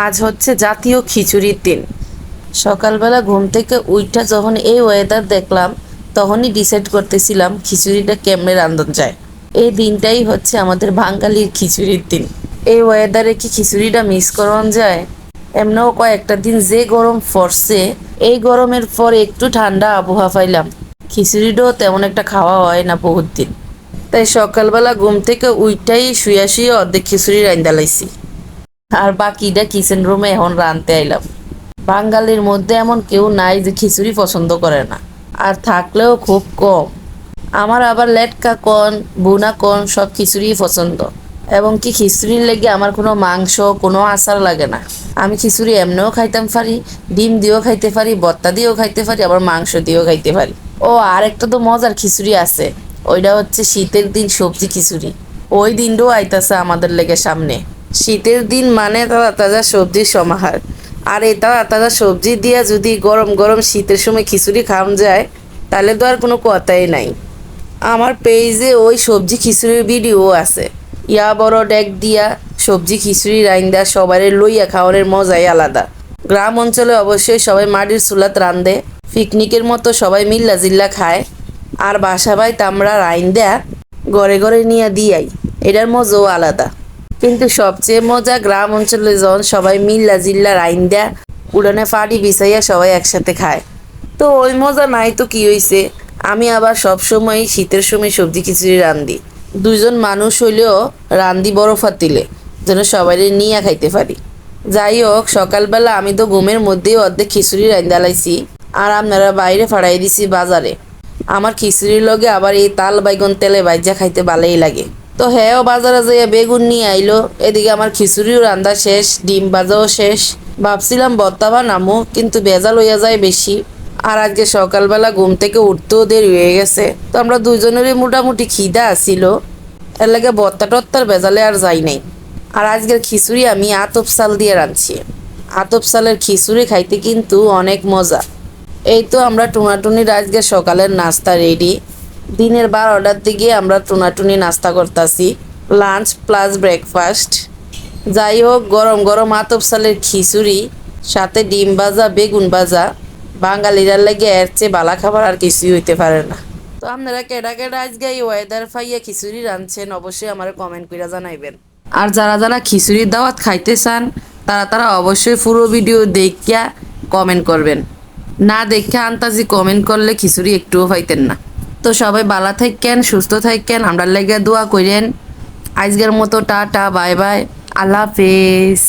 আজ হচ্ছে জাতীয় খিচুড়ির দিন। সকালবেলা ঘুম থেকে উইঠা যখন এই ওয়েদার দেখলাম, তখনই ডিসাইড করতেছিলাম খিচুড়িটা কেমনে রান্ধন যায়। এই দিনটাই হচ্ছে আমাদের বাঙালির খিচুড়ির দিন। এই ওয়েদারে কি খিচুড়িটা মিস করন যায়? এমনও কয়েকটা দিন যে গরম পড়ছে, এই গরমের পর একটু ঠান্ডা আবহাওয়া পাইলাম। খিচুড়িটাও তেমন একটা খাওয়া হয় না বহুত দিন। তাই সকালবেলা ঘুম থেকে উইটাই শুয়ে শুয়ে অর্ধেক খিচুড়ি রান্দা লাইছি আর বাকিটা কিচেন রুমে এখন রানতে আইলাম। বাঙালির মধ্যে এমন কেউ নাই যে খিচুড়ি পছন্দ করে না, আর থাকলেও খুব কম। আমার আবার লেটকা কন বুনা কন, সব খিচুড়ি পছন্দ। এবং কি খিচুড়ির লেগে আমার কোনো মাংস, কোনো আচার লাগে না। আমি খিচুড়ি এমনিও খাইতাম পারি, ডিম দিয়েও খাইতে পারি বত্তা দিয়েও খাইতে পারি, আবার মাংস দিয়েও খাইতে পারি। ও আর একটা তো মজার খিচুড়ি আছে, ওইটা হচ্ছে শীতের দিন সবজি খিচুড়ি। ওই দিনটাও আইতাছে আমাদের লেগে সামনে। শীতের দিন মানে তাজা তাজা সবজির সমাহার। আর এই তাজা তাজা সবজি দিয়া যদি গরম গরম শীতের সময় খিচুড়ি খাওয়ান যায়, তাহলে তো আর কোনো কথাই নাই। আমার পেজে ওই সবজি খিচুড়ির ভিডিও আছে। ইয়া বড় ডেক দিয়া সবজি খিচুড়ি রাইন্দা সবারে লইয়া খাওয়ানোর মজাই আলাদা। গ্রাম অঞ্চলে অবশ্যই সবাই মাটির চুলাত রান্ধে পিকনিকের মতো সবাই মিল্লা জিল্লা খায়। আর বাসা বাই তামরা রাইন্দা ঘরে ঘরে নিয়ে দিয়াই, এটার মজাও আলাদা। কিন্তু সবচেয়ে মজা গ্রাম অঞ্চলে যখন সবাই মিল্লা জিল্লা রাইন্দা উড়ানে ফাড়ি বিছাইয়া সবাই একসাথে খায়। তো ওই মজা নাই তো কি হইছে? আমি আবার সব সময় শীতের সময় সবজি খিচুড়ি রান্ধি। দুইজন মানুষ হইলেও রান্ধি বড় তিলে যেন সবাই নিয়ে খাইতে পারি। যাই হোক, সকালবেলা আমি তো ঘুমের মধ্যেই অর্ধেক খিচুড়ি রান্ধা লাইছি, আর আপনারা বাইরে ফাড়াই দিছি বাজারে। আমার খিচুড়ির লগে আবার এই তাল বাইগন তেলে বাইজা খাইতে ভালোই লাগে। তো হ্যাঁ বাজারে যাইয়া বেগুন নিয়ে আইলো। এদিকে আমার খিচুড়িও রান্দা শেষ, ডিম ভাজাও শেষ। ভাবছিলাম বত্তা বানামো, কিন্তু ভেজাল হইয়া যায় বেশি। আর আজকে সকালবেলা ঘুম থেকে উঠতেও দেরি হয়ে গেছে। তো আমরা দুজনেরই মোটামুটি খিদা আসিল এর লাগে বত্তা টত্তার ভেজালে আর যাই নাই। আর আজকের খিচুড়ি আমি আতপ চাল দিয়ে রাঁধছি। আতপ চালের খিচুড়ি খাইতে কিন্তু অনেক মজা। এই তো আমরা টুনাটুনির আজকে সকালের নাস্তা রেডি। দিনের বার বারোটার দিকে আমরা টুনাটুনি নাস্তা করতেছি, লাঞ্চ প্লাস ব্রেকফাস্ট। যাই হোক, গরম গরম আতপ চালের খিচুড়ি, সাথে ডিম ভাজা, বেগুন ভাজা। বাঙালিরা লাগে এর চেয়ে বালা খাবার আর কিছুই হইতে পারে না। তো আপনারা কেডা কেডা আজকে এই ওয়েদার ফাইয়া খিচুড়ি রাঁধছেন, অবশ্যই আমার কমেন্ট করে জানাইবেন। আর যারা যারা খিচুড়ির দাওয়াত খাইতে চান, তারা তারা অবশ্যই পুরো ভিডিও দেখিয়া কমেন্ট করবেন। না দেখে আন্তাজি কমেন্ট করলে খিচুড়ি একটুও পাইতেন না। তো সবাই বালা থাকেন, সুস্থ থাকেন আমরা লেগে দোয়া করেন। আজকের মতো টাটা, বাই বাই, আল্লাহ হাফেজ।